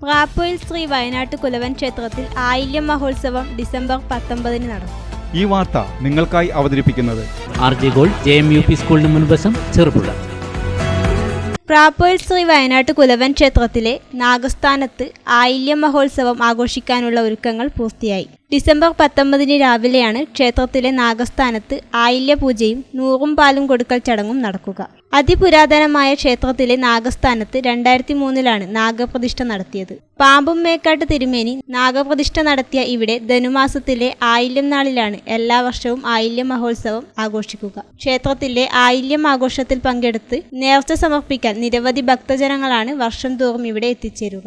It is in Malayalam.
പ്രാപ്പോയിൽ ശ്രീ വയനാട്ട് കുലവൻ ക്ഷേത്രത്തിൽ ആയില്യം മഹോത്സവം ഡിസംബർ പത്തൊമ്പതിന് നടക്കും ഈ വാർത്ത നിങ്ങൾക്കായി അവതരിപ്പിക്കുന്നത് R J gold J M U P സ്കൂളിന് മുൻവശം ചെറുപുഴ. പ്രാപ്പോയിൽ ശ്രീ വയനാട്ട് കുലവൻ ക്ഷേത്രത്തിലെ നാഗസ്ഥാനത്ത് ആയില്യം മഹോത്സവം ആഘോഷിക്കാനുള്ള ഒരുക്കങ്ങൾ പൂർത്തിയായി. ഡിസംബർ പത്തൊമ്പതിന് രാവിലെയാണ് ക്ഷേത്രത്തിലെ നാഗസ്ഥാനത്ത് ആയില്യ പൂജയും നൂറും പാലും കൊടുക്കൽ ചടങ്ങും നടക്കുക. അതിപുരാതനമായ ക്ഷേത്രത്തിലെ നാഗസ്ഥാനത്ത് രണ്ടായിരത്തി മൂന്നിലാണ് നാഗപ്രതിഷ്ഠ നടത്തിയത്. പാമ്പും മേക്കാട്ട് തിരുമേനി നാഗപ്രതിഷ്ഠ നടത്തിയ ഇവിടെ ധനുമാസത്തിലെ ആയില്യം നാളിലാണ് എല്ലാ വർഷവും ആയില്യം മഹോത്സവം ആഘോഷിക്കുക. ക്ഷേത്രത്തിലെ ആയില്യം ആഘോഷത്തിൽ പങ്കെടുത്ത് നേർച്ച സമർപ്പിക്കാൻ നിരവധി ഭക്തജനങ്ങളാണ് വർഷം തോറും ഇവിടെ എത്തിച്ചേരുക.